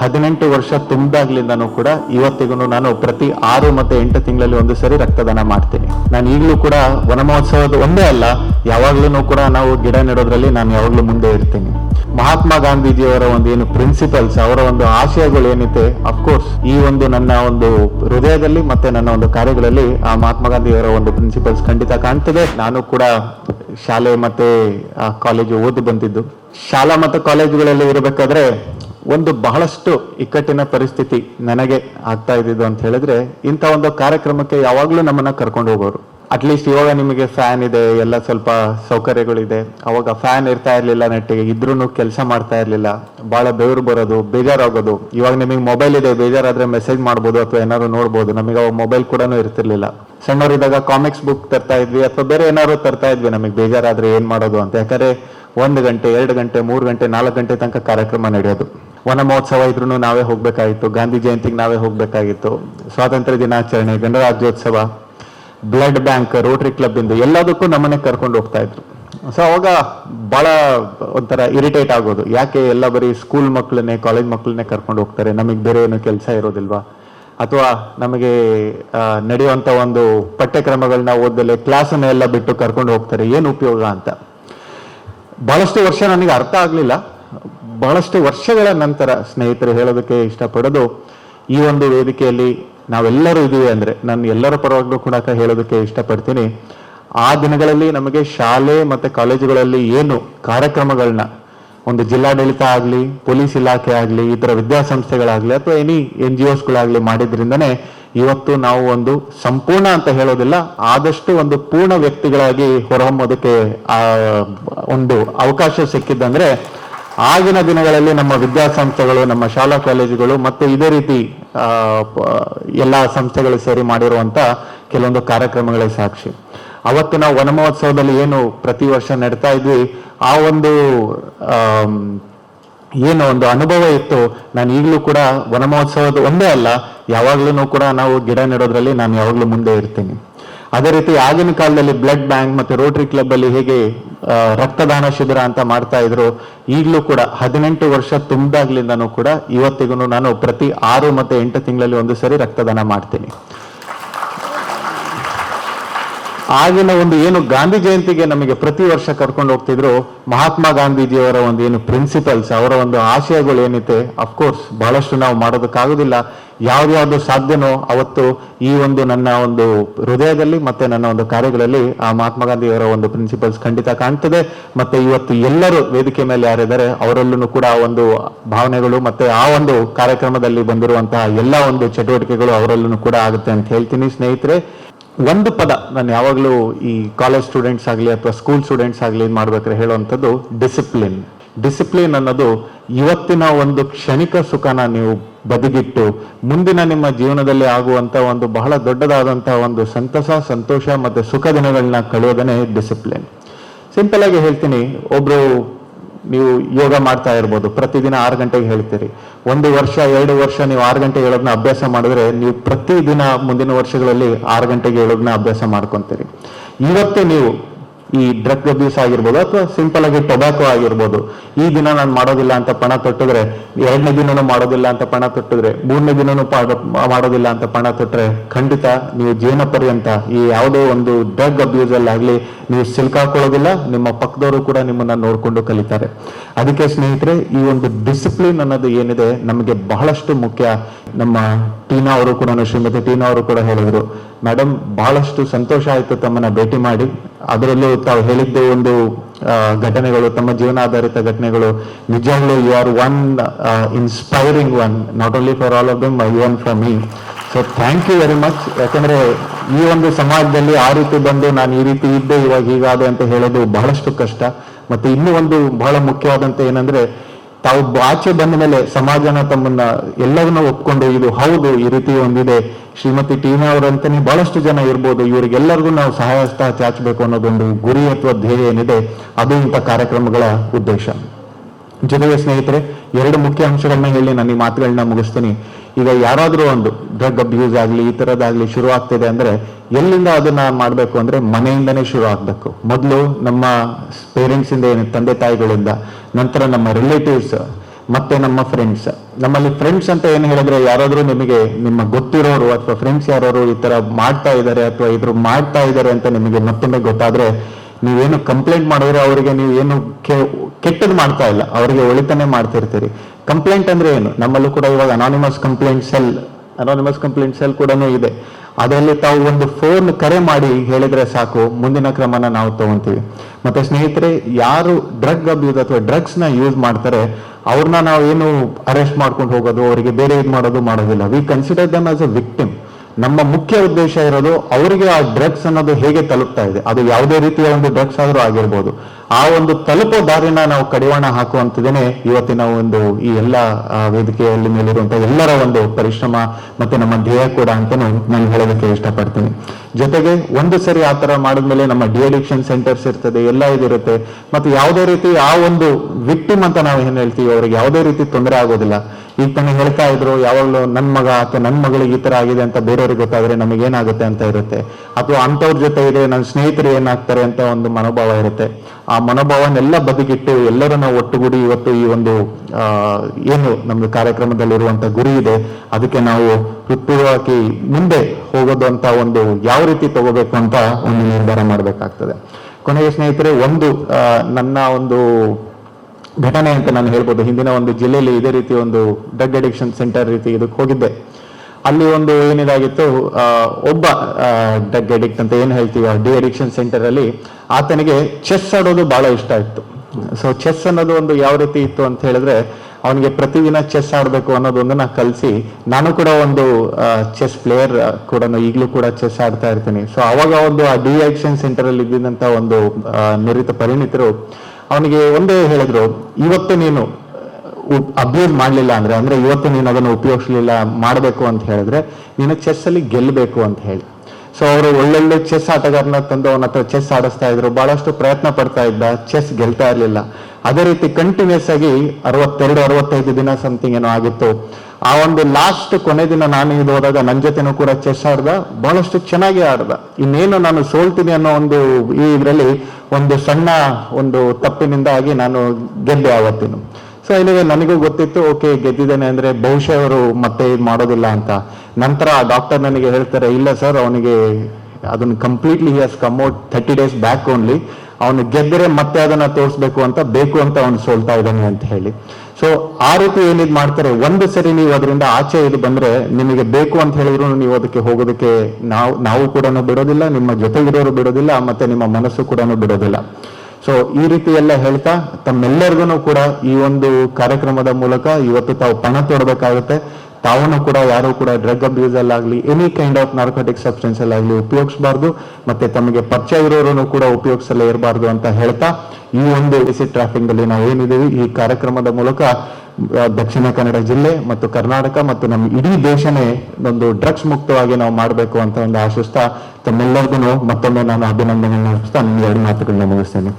ಹದಿನೆಂಟು ವರ್ಷ ತುಂಬದಾಗ್ಲಿಂದನೂ ಕೂಡ ಇವತ್ತಿಗೂ ನಾನು ಪ್ರತಿ ಆರು ಮತ್ತೆ ಎಂಟು ತಿಂಗಳಲ್ಲಿ ಒಂದು ಸರಿ ರಕ್ತದಾನ ಮಾಡ್ತೀನಿ. ನಾನು ಈಗಲೂ ಕೂಡ ವನಮಹೋತ್ಸವದ ಒಂದೇ ಅಲ್ಲ ಯಾವಾಗ್ಲೂ ಕೂಡ ನಾವು ಗಿಡ ನೆಡೋದ್ರಲ್ಲಿ ನಾನು ಯಾವಾಗ್ಲೂ ಮುಂದೆ ಇರ್ತೀನಿ. ಮಹಾತ್ಮ ಗಾಂಧೀಜಿಯವರ ಒಂದು ಏನು ಪ್ರಿನ್ಸಿಪಲ್ಸ್ ಅವರ ಒಂದು ಆಶಯಗಳು ಏನಿದೆ ಅಫ್ಕೋರ್ಸ್ ಈ ಒಂದು ನನ್ನ ಒಂದು ಹೃದಯದಲ್ಲಿ ಮತ್ತೆ ನನ್ನ ಒಂದು ಕಾರ್ಯಗಳಲ್ಲಿ ಆ ಮಹಾತ್ಮ ಗಾಂಧಿಯವರ ಒಂದು ಪ್ರಿನ್ಸಿಪಲ್ಸ್ ಖಂಡಿತ ಕಾಣ್ತದೆ. ನಾನು ಕೂಡ ಶಾಲೆ ಮತ್ತೆ ಕಾಲೇಜು ಓದಿ ಬಂದಿದ್ದು. ಶಾಲಾ ಮತ್ತು ಕಾಲೇಜುಗಳಲ್ಲಿ ಇರಬೇಕಾದ್ರೆ ಒಂದು ಬಹಳಷ್ಟು ಇಕ್ಕಟ್ಟಿನ ಪರಿಸ್ಥಿತಿ ನನಗೆ ಆಗ್ತಾ ಇದ್ದಿದ್ದು ಅಂತ ಹೇಳಿದ್ರೆ, ಇಂಥ ಒಂದು ಕಾರ್ಯಕ್ರಮಕ್ಕೆ ಯಾವಾಗಲೂ ನಮ್ಮನ್ನ ಕರ್ಕೊಂಡು ಹೋಗೋರು. ಅಟ್ಲೀಸ್ಟ್ ಇವಾಗ ನಿಮಗೆ ಫ್ಯಾನ್ ಇದೆ, ಎಲ್ಲ ಸ್ವಲ್ಪ ಸೌಕರ್ಯಗಳಿದೆ. ಅವಾಗ ಫ್ಯಾನ್ ಇರ್ತಾ ಇರಲಿಲ್ಲ ನೆಟ್ಟಿಗೆ ಇದ್ರೂ ಕೆಲಸ ಮಾಡ್ತಾ ಇರ್ಲಿಲ್ಲ. ಬಹಳ ಬೆವರು ಬರೋದು, ಬೇಜಾರಾಗೋದು. ಇವಾಗ ನಿಮಗೆ ಮೊಬೈಲ್ ಇದೆ, ಬೇಜಾರಾದ್ರೆ ಮೆಸೇಜ್ ಮಾಡ್ಬೋದು ಅಥವಾ ಏನಾದ್ರು ನೋಡ್ಬೋದು. ನಮಗೆ ಅವಾಗ ಮೊಬೈಲ್ ಕೂಡ ಇರ್ತಿರ್ಲಿಲ್ಲ. ಸಣ್ಣವರಿದ್ದಾಗ ಕಾಮಿಕ್ಸ್ ಬುಕ್ ತರ್ತಾ ಇದ್ವಿ ಅಥವಾ ಬೇರೆ ಏನಾದ್ರು ತರ್ತಾ ಇದ್ವಿ. ನಮಗೆ ಬೇಜಾರಾದ್ರೆ ಏನ್ ಮಾಡೋದು ಅಂತ. ಯಾಕಂದ್ರೆ ಒಂದು ಗಂಟೆ, ಎರಡು ಗಂಟೆ, ಮೂರು ಗಂಟೆ, ನಾಲ್ಕು ಗಂಟೆ ತನಕ ಕಾರ್ಯಕ್ರಮ ನಡೆಯೋದು. ವನ ಮಹೋತ್ಸವ ಇದ್ರೂ ನಾವೇ ಹೋಗ್ಬೇಕಾಗಿತ್ತು. ಗಾಂಧಿ ಜಯಂತಿಗೆ ನಾವೇ ಹೋಗ್ಬೇಕಾಗಿತ್ತು. ಸ್ವಾತಂತ್ರ್ಯ ದಿನಾಚರಣೆ, ಗಣರಾಜ್ಯೋತ್ಸವ, ಬ್ಲಡ್ ಬ್ಯಾಂಕ್, ರೋಟರಿ ಕ್ಲಬ್ ಇಂದ ಎಲ್ಲದಕ್ಕೂ ನಮ್ಮನೆ ಕರ್ಕೊಂಡು ಹೋಗ್ತಾ ಇದ್ರು. ಸೊ ಅವಾಗ ಬಹಳ ಒಂಥರ ಇರಿಟೇಟ್ ಆಗೋದು. ಯಾಕೆ ಎಲ್ಲ ಬರೀ ಸ್ಕೂಲ್ ಮಕ್ಕಳನ್ನೇ ಕಾಲೇಜ್ ಮಕ್ಕಳನ್ನೇ ಕರ್ಕೊಂಡು ಹೋಗ್ತಾರೆ? ನಮಗೆ ಬೇರೆ ಏನು ಕೆಲಸ ಇರೋದಿಲ್ವಾ? ಅಥವಾ ನಮಗೆ ನಡೆಯುವಂಥ ಒಂದು ಪಠ್ಯಕ್ರಮಗಳನ್ನ ಓದಲೆ ಕ್ಲಾಸನ್ನ ಎಲ್ಲ ಬಿಟ್ಟು ಕರ್ಕೊಂಡು ಹೋಗ್ತಾರೆ? ಏನು ಉಪಯೋಗ ಅಂತ? ಬಹಳಷ್ಟು ವರ್ಷ ನನಗೆ ಅರ್ಥ ಆಗಲಿಲ್ಲ. ಬಹಳಷ್ಟು ವರ್ಷಗಳ ನಂತರ ಸ್ನೇಹಿತರು ಹೇಳೋದಕ್ಕೆ ಇಷ್ಟಪಡೋದು ಈ ಒಂದು ವೇದಿಕೆಯಲ್ಲಿ ನಾವೆಲ್ಲರೂ ಇದೀವಿ ಅಂದ್ರೆ ನಾನು ಎಲ್ಲರ ಪರವಾಗಿ ಕೂಡ ಹೇಳೋದಕ್ಕೆ ಇಷ್ಟಪಡ್ತೀನಿ. ಆ ದಿನಗಳಲ್ಲಿ ನಮಗೆ ಶಾಲೆ ಮತ್ತೆ ಕಾಲೇಜುಗಳಲ್ಲಿ ಏನು ಕಾರ್ಯಕ್ರಮಗಳನ್ನ ಒಂದು ಜಿಲ್ಲಾಡಳಿತ ಆಗಲಿ, ಪೊಲೀಸ್ ಇಲಾಖೆ ಆಗಲಿ, ಇತರ ವಿದ್ಯಾಸಂಸ್ಥೆಗಳಾಗಲಿ ಅಥವಾ ಎನಿ ಎನ್ ಜಿ ಒಸ್ಗಳಾಗಲಿ ಮಾಡಿದ್ರಿಂದನೇ ಇವತ್ತು ನಾವು ಒಂದು ಸಂಪೂರ್ಣ ಅಂತ ಹೇಳೋದಿಲ್ಲ, ಆದಷ್ಟು ಒಂದು ಪೂರ್ಣ ವ್ಯಕ್ತಿಗಳಾಗಿ ಹೊರಹೊಮ್ಮೋದಕ್ಕೆ ಒಂದು ಅವಕಾಶ ಸಿಕ್ಕಿದ್ದಂದ್ರೆ ಆಗಿನ ದಿನಗಳಲ್ಲಿ ನಮ್ಮ ವಿದ್ಯಾಸಂಸ್ಥೆಗಳು, ನಮ್ಮ ಶಾಲಾ ಕಾಲೇಜುಗಳು ಮತ್ತು ಇದೇ ರೀತಿ ಎಲ್ಲ ಸಂಸ್ಥೆಗಳು ಸೇರಿ ಮಾಡಿರುವಂತ ಕೆಲವೊಂದು ಕಾರ್ಯಕ್ರಮಗಳೇ ಸಾಕ್ಷಿ. ಅವತ್ತು ನಾವು ವನ ಮಹೋತ್ಸವದಲ್ಲಿ ಏನು ಪ್ರತಿ ವರ್ಷ ನಡ್ತಾ ಇದ್ವಿ, ಆ ಒಂದು ಏನು ಒಂದು ಅನುಭವ ಇತ್ತು, ನಾನು ಈಗಲೂ ಕೂಡ ವನ ಮಹೋತ್ಸವದ ಒಂದೇ ಅಲ್ಲ ಯಾವಾಗ್ಲೂ ಕೂಡ ನಾವು ಗಿಡ ನೆಡೋದ್ರಲ್ಲಿ ನಾನು ಯಾವಾಗ್ಲೂ ಮುಂದೆ ಇರ್ತೀನಿ. ಅದೇ ರೀತಿ ಆಗಿನ ಕಾಲದಲ್ಲಿ ಬ್ಲಡ್ ಬ್ಯಾಂಕ್ ಮತ್ತೆ ರೋಟರಿ ಕ್ಲಬ್ ಅಲ್ಲಿ ಹೇಗೆ ರಕ್ತದಾನ ಶಿಬಿರ ಅಂತ ಮಾಡ್ತಾ ಇದ್ರು. ಈಗಲೂ ಕೂಡ ಹದಿನೆಂಟು ವರ್ಷ ತುಂಬದಾಗ್ಲಿಂದನೂ ಕೂಡ ಇವತ್ತಿಗೂ ನಾನು ಪ್ರತಿ ಆರು ಮತ್ತೆ ಎಂಟು ತಿಂಗಳಲ್ಲಿ ಒಂದು ಸರಿ ರಕ್ತದಾನ ಮಾಡ್ತೀನಿ. ಆಗಿನ ಒಂದು ಏನು ಗಾಂಧಿ ಜಯಂತಿಗೆ ನಮಗೆ ಪ್ರತಿ ವರ್ಷ ಕರ್ಕೊಂಡು ಹೋಗ್ತಿದ್ರು ಮಹಾತ್ಮ ಗಾಂಧೀಜಿಯವರ ಒಂದು ಏನು ಪ್ರಿನ್ಸಿಪಲ್ಸ್ ಅವರ ಒಂದು ಆಶಯಗಳು ಏನಿದೆ ಅಫ್ಕೋರ್ಸ್ ಬಹಳಷ್ಟು ನಾವು ಮಾಡೋದಕ್ಕಾಗೋದಿಲ್ಲ. ಯಾವ್ದ್ಯಾವ್ದು ಸಾಧ್ಯನೋ ಅವತ್ತು ಈ ಒಂದು ನನ್ನ ಒಂದು ಹೃದಯದಲ್ಲಿ ಮತ್ತೆ ನನ್ನ ಒಂದು ಕಾರ್ಯಗಳಲ್ಲಿ ಆ ಮಹಾತ್ಮ ಗಾಂಧಿಯವರ ಒಂದು ಪ್ರಿನ್ಸಿಪಲ್ಸ್ ಖಂಡಿತ ಕಾಣ್ತದೆ. ಮತ್ತೆ ಇವತ್ತು ಎಲ್ಲರೂ ವೇದಿಕೆ ಮೇಲೆ ಯಾರಿದ್ದಾರೆ, ಅವರಲ್ಲೂ ಕೂಡ ಆ ಒಂದು ಭಾವನೆಗಳು ಮತ್ತೆ ಆ ಒಂದು ಕಾರ್ಯಕ್ರಮದಲ್ಲಿ ಬಂದಿರುವಂತಹ ಎಲ್ಲ ಒಂದು ಚಟುವಟಿಕೆಗಳು ಅವರಲ್ಲೂ ಕೂಡ ಆಗುತ್ತೆ ಅಂತ ಹೇಳ್ತೀನಿ ಸ್ನೇಹಿತರೆ. ಒಂದು ಪದ ನಾನು ಯಾವಾಗಲೂ ಈ ಕಾಲೇಜ್ ಸ್ಟೂಡೆಂಟ್ಸ್ ಆಗಲಿ ಅಥವಾ ಸ್ಕೂಲ್ ಸ್ಟೂಡೆಂಟ್ಸ್ ಆಗಲಿ ಮಾಡ್ಬೇಕಾದ್ರೆ ಹೇಳುವಂಥದ್ದು ಡಿಸಿಪ್ಲಿನ್ ಡಿಸಿಪ್ಲಿನ್ ಅನ್ನೋದು ಇವತ್ತಿನ ಒಂದು ಕ್ಷಣಿಕ ಸುಖನ ನೀವು ಬದಿಗಿಟ್ಟು, ಮುಂದಿನ ನಿಮ್ಮ ಜೀವನದಲ್ಲಿ ಆಗುವಂತ ಒಂದು ಬಹಳ ದೊಡ್ಡದಾದಂಥ ಒಂದು ಸಂತಸ, ಸಂತೋಷ ಮತ್ತೆ ಸುಖ ದಿನಗಳನ್ನ ಕಳೆಯೋದನ್ನೇ ಡಿಸಿಪ್ಲಿನ್ ಸಿಂಪಲ್ ಆಗಿ ಹೇಳ್ತೀನಿ, ಒಬ್ರು ನೀವು ಯೋಗ ಮಾಡ್ತಾ ಇರ್ಬೋದು. ಪ್ರತಿದಿನ ಆರು ಗಂಟೆಗೆ ಹೇಳ್ತೀರಿ. ಒಂದು ವರ್ಷ, ಎರಡು ವರ್ಷ ನೀವು ಆರು ಗಂಟೆ ಹೇಳೋದನ್ನ ಅಭ್ಯಾಸ ಮಾಡಿದ್ರೆ ನೀವು ಪ್ರತಿದಿನ ಮುಂದಿನ ವರ್ಷಗಳಲ್ಲಿ ಆರು ಗಂಟೆಗೆ ಹೇಳೋದನ್ನ ಅಭ್ಯಾಸ ಮಾಡ್ಕೊಂತೀರಿ. ಇವತ್ತೇ ನೀವು ಈ ಡ್ರಗ್ ಅಬ್ಯೂಸ್ ಆಗಿರ್ಬೋದು ಅಥವಾ ಸಿಂಪಲ್ ಆಗಿ ಟೊಬ್ಯಾಕೋ ಆಗಿರ್ಬೋದು, ಈ ದಿನ ನಾನು ಮಾಡೋದಿಲ್ಲ ಅಂತ ಪಣ ತೊಟ್ಟಿದ್ರೆ, ಎರಡನೇ ದಿನನೂ ಮಾಡೋದಿಲ್ಲ ಅಂತ ಪಣ ತೊಟ್ಟಿದ್ರೆ, ಮೂರನೇ ದಿನನೂ ಮಾಡೋದಿಲ್ಲ ಅಂತ ಪಣ ತೊಟ್ಟರೆ, ಖಂಡಿತ ನೀವು ಜೀವನ ಪರ್ಯಂತ ಈ ಯಾವುದೋ ಒಂದು ಡ್ರಗ್ ಅಬ್ಯೂಸ್ ಆಗಲಿ, ನೀವು ಸಿಲ್ಕಾಕೊಳ್ಳೋದಿಲ್ಲ ನಿಮ್ಮ ಪಕ್ಕದವರು ಕೂಡ ನಿಮ್ಮನ್ನ ನೋಡಿಕೊಂಡು ಕಲಿತಾರೆ. ಅದಕ್ಕೆ ಸ್ನೇಹಿತರೆ, ಈ ಒಂದು ಡಿಸಿಪ್ಲಿನ್ ಅನ್ನೋದು ಏನಿದೆ, ನಮಗೆ ಬಹಳಷ್ಟು ಮುಖ್ಯ. ನಮ್ಮ ಟೀನಾ ಅವರು ಕೂಡ ಶ್ರೀಮತಿ ಟೀನಾ ಅವರು ಕೂಡ ಹೇಳಿದ್ರು. ಮೇಡಮ್, ಬಹಳಷ್ಟು ಸಂತೋಷ ಆಯ್ತು ತಮ್ಮನ್ನ ಭೇಟಿ ಮಾಡಿ. ಅದರಲ್ಲೂ ತಾವು ಹೇಳಿದ್ದ ಒಂದು ಘಟನೆಗಳು, ತಮ್ಮ ಜೀವನಾಧಾರಿತ ಘಟನೆಗಳು. ನಿಜವಾಗ್ಲೂ you are one inspiring one not only for all of them one for me so thank you very much ಯಾಕಂದ್ರೆ, ಈ ಒಂದು ಸಮಾಜದಲ್ಲಿ ಆ ರೀತಿ ಬಂದು ನಾನು ಈ ರೀತಿ ಇದ್ದೆ, ಇವಾಗ ಹೀಗಾದೆ ಅಂತ ಹೇಳೋದು ಬಹಳಷ್ಟು ಕಷ್ಟ. ಮತ್ತೆ ಇನ್ನೂ ಒಂದು ಬಹಳ ಮುಖ್ಯವಾದಂತ ಏನಂದ್ರೆ ತಾವು ಆಚೆ ಬಂದ ಮೇಲೆ ಸಮಾಜನ ತಮ್ಮನ್ನ ಎಲ್ಲವನ್ನ ಒಪ್ಕೊಂಡು ಇದು ಹೌದು, ಈ ರೀತಿ ಒಂದಿದೆ. ಶ್ರೀಮತಿ ಟೀನಾ ಅವರಂತಾನೆ ಬಹಳಷ್ಟು ಜನ ಇರ್ಬೋದು. ಇವರಿಗೆಲ್ಲರಿಗೂ ನಾವು ಸಹಾಯ ಚಾಚಬೇಕು ಅನ್ನೋದೊಂದು ಗುರಿ ಅಥವಾ ಧ್ಯೇಯ ಏನಿದೆ, ಅದು ಇಂಥ ಕಾರ್ಯಕ್ರಮಗಳ ಉದ್ದೇಶ. ಜೊತೆಗೆ ಸ್ನೇಹಿತರೆ, ಎರಡು ಮುಖ್ಯ ಅಂಶಗಳನ್ನ ಹೇಳಿ ನಾನು ಈ ಮಾತುಗಳನ್ನ ಮುಗಿಸ್ತೀನಿ. ಈಗ ಯಾರಾದರೂ ಒಂದು ಡ್ರಗ್ ಅಬ್ಯೂಸ್ ಆಗಲಿ, ಈ ಥರದ್ದಾಗಲಿ ಶುರು ಆಗ್ತಿದೆ ಅಂದ್ರೆ ಎಲ್ಲಿಂದ ಅದನ್ನ ಮಾಡಬೇಕು ಅಂದ್ರೆ ಮನೆಯಿಂದನೇ ಶುರು ಆಗಬೇಕು. ಮೊದಲು ನಮ್ಮ ಪೇರೆಂಟ್ಸ್ ಇಂದ ಏನು ತಂದೆ ತಾಯಿಗಳಿಂದ, ನಂತರ ನಮ್ಮ ರಿಲೇಟಿವ್ಸ್ ಮತ್ತೆ ನಮ್ಮ ಫ್ರೆಂಡ್ಸ್ ನಮ್ಮಲ್ಲಿ ಫ್ರೆಂಡ್ಸ್ ಅಂತ ಏನು ಹೇಳಿದ್ರೆ ಯಾರಾದರೂ ನಿಮಗೆ, ನಿಮ್ಮ ಗೊತ್ತಿರೋರು ಅಥವಾ ಫ್ರೆಂಡ್ಸ್ ಯಾರು ಈ ತರ ಮಾಡ್ತಾ ಇದ್ದಾರೆ ಅಥವಾ ಇದ್ರು ಮಾಡ್ತಾ ಇದ್ದಾರೆ ಅಂತ ನಿಮಗೆ ಮತ್ತೊಮ್ಮೆ ಗೊತ್ತಾದ್ರೆ ನೀವೇನು ಕಂಪ್ಲೇಂಟ್ ಮಾಡಿದ್ರೆ ಅವರಿಗೆ ನೀವು ಏನು ಕೆಟ್ಟದ್ದು ಮಾಡ್ತಾ ಇಲ್ಲ. ಅವರಿಗೆ ಒಳಿತನೆ ಮಾಡ್ತಿರ್ತೀರಿ. ಕಂಪ್ಲೇಂಟ್ ಅಂದ್ರೆ ಏನು? ನಮ್ಮಲ್ಲೂ ಕೂಡ ಇವಾಗ anonymous complaint cell anonymous complaint cell ಕೂಡ ಇದೆ. ಅದರಲ್ಲಿ ತಾವು ಒಂದು ಫೋನ್ ಕರೆ ಮಾಡಿ ಹೇಳಿದ್ರೆ ಸಾಕು, ಮುಂದಿನ ಕ್ರಮನ ನಾವು ತಗೊಂತೀವಿ. ಮತ್ತೆ ಸ್ನೇಹಿತರೆ, ಯಾರು ಡ್ರಗ್ ಅಬ್ಯೂಸ್ ಅಥವಾ ಡ್ರಗ್ಸ್ನ ಯೂಸ್ ಮಾಡ್ತಾರೆ, ಅವ್ರನ್ನ ನಾವು ಏನು ಅರೆಸ್ಟ್ ಮಾಡ್ಕೊಂಡು ಹೋಗೋದು, ಅವರಿಗೆ ಬೇರೆ ಇದು ಮಾಡೋದು ಮಾಡೋದಿಲ್ಲ. We consider them as a victim ನಮ್ಮ ಮುಖ್ಯ ಉದ್ದೇಶ ಇರೋದು ಅವರಿಗೆ ಆ ಡ್ರಗ್ಸ್ ಅನ್ನೋದು ಹೇಗೆ ತಲುಪ್ತಾ ಇದೆ. ಅದು ಯಾವುದೇ ರೀತಿಯ ಒಂದು ಡ್ರಗ್ಸ್ ಆದರೂ ಆಗಿರ್ಬೋದು. ಆ ಒಂದು ತಲುಪೋ ದಾರಿನ ನಾವು ಕಡಿವಾಣ ಹಾಕುವಂತದೇನೆ ಇವತ್ತಿನ ಒಂದು ಈ ಎಲ್ಲ ವೇದಿಕೆಯಲ್ಲಿ ಮೇಲಿರುವಂತಹ ಎಲ್ಲರ ಒಂದು ಪರಿಶ್ರಮ ಮತ್ತೆ ನಮ್ಮ ಧ್ಯೇಯ ಕೂಡ ಅಂತಾನು ನಾನು ಹೇಳೋದಕ್ಕೆ ಇಷ್ಟಪಡ್ತೀನಿ. ಜೊತೆಗೆ ಒಂದು ಸರಿ ಆ ಥರ ಮಾಡಿದ್ಮೇಲೆ ನಮ್ಮ ಡಿ ಅಡಿಕ್ಷನ್ ಸೆಂಟರ್ಸ್ ಇರ್ತದೆ, ಎಲ್ಲ ಇದಿರುತ್ತೆ ಮತ್ತೆ ಯಾವುದೇ ರೀತಿ ಆ ಒಂದು ವಿಕ್ಟಿಮ್ ಅಂತ ನಾವು ಏನು ಹೇಳ್ತೀವಿ, ಅವ್ರಿಗೆ ಯಾವುದೇ ರೀತಿ ತೊಂದರೆ ಆಗೋದಿಲ್ಲ. ಈಗ ತಾನೇ ಹೇಳ್ತಾ ಇದ್ರು, ಯಾವಾಗಲೂ ನನ್ನ ಮಗ ಅಥವಾ ನನ್ನ ಮಗಳಿಗೆ ಈ ಥರ ಆಗಿದೆ ಅಂತ ಬೇರೆಯವ್ರಿಗೆ ಗೊತ್ತಾದ್ರೆ ನಮಗೆ ಏನಾಗುತ್ತೆ ಅಂತ ಇರುತ್ತೆ. ಅಥವಾ ಅಂಥವ್ರ ಜೊತೆ ಇದೆ ನನ್ನ ಸ್ನೇಹಿತರು ಏನಾಗ್ತಾರೆ ಅಂತ ಒಂದು ಮನೋಭಾವ ಇರುತ್ತೆ. ಆ ಮನೋಭಾವನೆಲ್ಲ ಬದಿಗಿಟ್ಟು ಎಲ್ಲರನ್ನ ಒಟ್ಟುಗೂಡಿ ಇವತ್ತು ಈ ಒಂದು ಏನು ನಮ್ದು ಕಾರ್ಯಕ್ರಮದಲ್ಲಿರುವಂತ ಗುರಿ ಇದೆ, ಅದಕ್ಕೆ ನಾವು ಹೃತ್ಪೂರ್ವಕಿ ಮುಂದೆ ಹೋಗೋದು ಅಂತ ಒಂದು ಯಾವ ರೀತಿ ತಗೋಬೇಕು ಅಂತ ಒಂದು ನಿರ್ಧಾರ ಮಾಡಬೇಕಾಗ್ತದೆ. ಕೊನೆಗೆ ಸ್ನೇಹಿತರೆ ಒಂದು ಆ, ನನ್ನ ಒಂದು ಘಟನೆ ಅಂತ ನಾನು ಹೇಳ್ಬೋದು. ಹಿಂದಿನ ಒಂದು ಜಿಲ್ಲೆಯಲ್ಲಿ ಇದೇ ರೀತಿ ಒಂದು ಡ್ರಗ್ ಅಡಿಕ್ಷನ್ ಸೆಂಟರ್ ರೀತಿ ಇದಕ್ಕೆ ಹೋಗಿದ್ದೆ. ಅಲ್ಲಿ ಒಂದು ಏನಿದಾಗಿತ್ತು ಒಬ್ಬ ಡ್ರಗ್ ಅಡಿಕ್ಟ್ ಅಂತ ಏನು ಹೇಳ್ತೀವಿ ಡಿ ಅಡಿಕ್ಷನ್ ಸೆಂಟರ್ ಅಲ್ಲಿ ಆತನಿಗೆ ಚೆಸ್ ಆಡೋದು ಬಹಳ ಇಷ್ಟ ಇತ್ತು. ಸೊ ಚೆಸ್ ಅನ್ನೋದು ಒಂದು ಯಾವ ರೀತಿ ಇತ್ತು ಅಂತ ಹೇಳಿದ್ರೆ ಅವನಿಗೆ ಪ್ರತಿದಿನ ಚೆಸ್ ಆಡಬೇಕು ಅನ್ನೋದೊಂದನ್ನ ಕಲಿಸಿ, ನಾನು ಕೂಡ ಒಂದು ಚೆಸ್ ಪ್ಲೇಯರ್ ಕೂಡ ಈಗಲೂ ಕೂಡ ಚೆಸ್ ಆಡ್ತಾ ಇರ್ತೀನಿ. ಸೊ ಅವಾಗ ಒಂದು ಆ ಡಿ ಆಕ್ಷನ್ ಸೆಂಟರ್ ಅಲ್ಲಿ ಇದ್ದಿದ್ದಂತ ಒಂದು ನುರಿತ ಪರಿಣಿತರು ಅವನಿಗೆ ಒಂದೇ ಹೇಳಿದ್ರು, ಇವತ್ತು ನೀನು ಅಬ್ಯೂಸ್ ಮಾಡ್ಲಿಲ್ಲ ಅಂದ್ರೆ ಅಂದ್ರೆ ಇವತ್ತು ನೀನು ಅದನ್ನು ಉಪಯೋಗಿಸ್ಲಿಲ್ಲ, ಮಾಡಬೇಕು ಅಂತ ಹೇಳಿದ್ರೆ, ನೀನು ಚೆಸ್ ಅಲ್ಲಿ ಗೆಲ್ಲಬೇಕು ಅಂತ ಹೇಳಿ. ಸೊ ಅವರು ಒಳ್ಳೊಳ್ಳೆ ಚೆಸ್ ಆಟಗಾರನ ತಂದು ಅವನ ಹತ್ರ ಚೆಸ್ ಆಡಿಸ್ತಾ ಇದ್ರು, ಬಹಳಷ್ಟು ಪ್ರಯತ್ನ ಪಡ್ತಾ ಇದ್ದ ಚೆಸ್ ಗೆಲ್ತಾ ಇರ್ಲಿಲ್ಲ. ಅದೇ ರೀತಿ ಕಂಟಿನ್ಯೂಸ್ ಆಗಿ ಅರವತ್ತೆರಡು, ಅರವತ್ತೈದು ದಿನ ಸಮಥಿಂಗ್ ಏನೋ ಆಗಿತ್ತು. ಆ ಒಂದು ಲಾಸ್ಟ್ ಕೊನೆ ದಿನ ನಾನು ಇದು ಹೋದಾಗ ನನ್ನ ಜೊತೆನೂ ಕೂಡ ಚೆಸ್ ಆಡ್ದ, ಬಹಳಷ್ಟು ಚೆನ್ನಾಗಿ ಆಡ್ದ. ಇನ್ನೇನು ನಾನು ಸೋಲ್ತೀನಿ ಅನ್ನೋ ಒಂದು ಈ ಇದರಲ್ಲಿ ಒಂದು ಸಣ್ಣ ಒಂದು ತಪ್ಪಿನಿಂದಾಗಿ ನಾನು ಗೆದ್ದೆ ಆವತ್ತಿನ. ಸೊ ಇಲ್ಲಿಗೆ ನನಗೂ ಗೊತ್ತಿತ್ತು ಓಕೆ ಗೆದ್ದಿದ್ದೇನೆ ಅಂದ್ರೆ ಬಹುಶಃ ಅವರು ಮತ್ತೆ ಇದು ಮಾಡೋದಿಲ್ಲ ಅಂತ. ನಂತರ ಡಾಕ್ಟರ್ ನನಗೆ ಹೇಳ್ತಾರೆ, ಇಲ್ಲ ಸರ್ ಅವನಿಗೆ ಅದನ್ನು completely he has come out thirty days back only ಅವನು ಗೆದ್ದರೆ ಮತ್ತೆ ಅದನ್ನ ತೋರಿಸ್ಬೇಕು ಅಂತ ಬೇಕು ಅಂತ ಅವನು ಸೋಲ್ತಾ ಇದ್ದಾನೆ ಅಂತ ಹೇಳಿ. ಸೊ ಆ ರೀತಿ ಏನಿದ್ ಮಾಡ್ತಾರೆ? ಒಂದು ಸರಿ ನೀವು ಅದರಿಂದ ಆಚೆ ಇದು ಬಂದ್ರೆ ನಿಮಗೆ ಬೇಕು ಅಂತ ಹೇಳಿದ್ರು ನೀವು ಅದಕ್ಕೆ ಹೋಗೋದಕ್ಕೆ ನಾವು ನಾವು ಕೂಡ ಬಿಡೋದಿಲ್ಲ, ನಿಮ್ಮ ಜೊತೆಗಿರೋರು ಬಿಡೋದಿಲ್ಲ, ಮತ್ತೆ ನಿಮ್ಮ ಮನಸ್ಸು ಕೂಡ ಬಿಡೋದಿಲ್ಲ. ಸೊ ಈ ರೀತಿ ಎಲ್ಲ ಹೇಳ್ತಾ ತಮ್ಮೆಲ್ಲರಿಗೂ ಕೂಡ ಈ ಒಂದು ಕಾರ್ಯಕ್ರಮದ ಮೂಲಕ ಇವತ್ತು ತಾವು ಪಣ ತೊಡಬೇಕಾಗುತ್ತೆ. ತಾವನ್ನು ಕೂಡ, ಯಾರು ಕೂಡ drug abuse ಅಲ್ಲಾಗ್ಲಿ any kind of narcotic substance ಅಲ್ಲಾಗ್ಲಿ ಉಪಯೋಗಿಸಬಾರ್ದು, ಮತ್ತೆ ತಮಗೆ ಪರಿಚಯ ಇರೋರನ್ನು ಕೂಡ ಉಪಯೋಗಿಸಲೇ ಇರಬಾರ್ದು ಅಂತ ಹೇಳ್ತಾ, ಈ ಒಂದು ಎಸಿ ಟ್ರಾಫಿಂಗ್ ಅಲ್ಲಿ ನಾವು ಏನಿದ್ದೀವಿ, ಈ ಕಾರ್ಯಕ್ರಮದ ಮೂಲಕ ದಕ್ಷಿಣ ಕನ್ನಡ ಜಿಲ್ಲೆ ಮತ್ತು ಕರ್ನಾಟಕ ಮತ್ತು ನಮ್ಮ ಇಡೀ ದೇಶನೇ ಒಂದು ಡ್ರಗ್ಸ್ ಮುಕ್ತವಾಗಿ ನಾವು ಮಾಡಬೇಕು ಅಂತ ಒಂದು ಆಶಿಸ್ತಾ ತಮ್ಮೆಲ್ಲರಿಗೂ ಮತ್ತೊಮ್ಮೆ ನಾನು ಅಭಿನಂದನೆ ನಡೆಸ್ತಾ ನಿಮ್ಗೆ ಎರಡು ಮಾತುಗಳನ್ನ ಮುಗಿಸ್ತೇನೆ.